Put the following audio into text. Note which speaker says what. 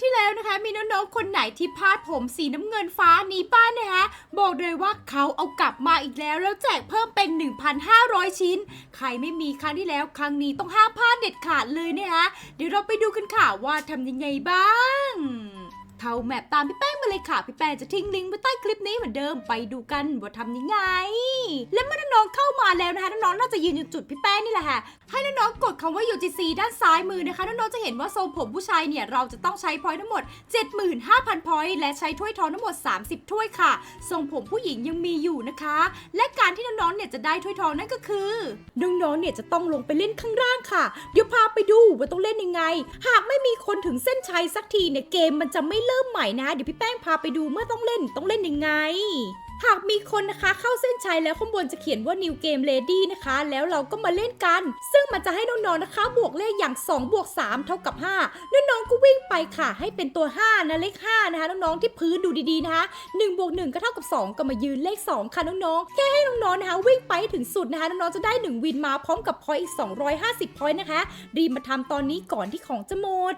Speaker 1: ที่แล้วนะคะ มีน้องๆคนไหนที่พลาดผมสีน้ำเงินฟ้านี้ป้านนะคะบอกเลยว่าเขาเอากลับมาอีกแล้วแล้วแจกเพิ่มเป็น 1,500 ชิ้น ใครไม่มีครั้งที่แล้วครั้งนี้ต้องห้ามพลาดเด็ดขาดเลยนะคะเดี๋ยวเราไปดูกันค่ะว่าทำยังไงบ้าง เข้าแมปตามพี่แป้งมาเลยค่ะ พี่แป้งจะทิ้งลิงก์ไว้ใต้คลิปนี้เหมือนเดิมไปดูกันว่าทำยังไง และเมื่อน้องเข้ามาแล้วนะคะน้องน่าจะยืนอยู่จุดพี่แป้งนี่แหละค่ะให้น้องกดคำว่า UGC ด้านซ้ายมือนะคะน้องจะเห็นว่าทรงผมผู้ชายเนี่ยเราจะต้องใช้พอยต์ทั้งหมด 75,000พอยต์และใช้ถ้วยทองทั้งหมด 30 ถ้วยค่ะ ทรงผมผู้หญิงยังมีอยู่นะคะ และการที่น้องๆเนี่ยจะได้ถ้วยทองนั่นก็คือน้องๆเนี่ยจะต้องลงไปเล่นข้างล่างค่ะ เดี๋ยวพาไปดูว่าต้องเล่นยังไง หากไม่มีคนถึงเส้นชัยสักทีเนี่ยเกมมันจะไม่เริ่มใหม่นะ เดี๋ยวพี่แป้งพาไปดูเมื่อต้องเล่นต้องเล่นยังไง หากมีคนนะคะเข้าเส้นชัยแล้วข้างบนจะเขียนว่า New Game Ready นะคะ แล้วเราก็มาเล่นกัน ซึ่งมันจะให้น้องๆนะคะ บวกเลขอย่าง2บวก3เท่ากับ5น้องๆก็วิ่งไปค่ะ ให้เป็นตัว 5 นะเลข5นะคะน้องๆที่พื้นดูดีๆนะคะ1บวก1ก็เท่ากับ 2 ก็มายืนเลข 2 ค่ะน้องๆแค่ให้น้องๆนะคะ วิ่งไปถึงสุดนะคะน้องๆจะได้ 1 วินมาพร้อมกับพอยอีก 250พอยนะคะรีบมาทำตอนนี้ก่อนที่ของจะหมด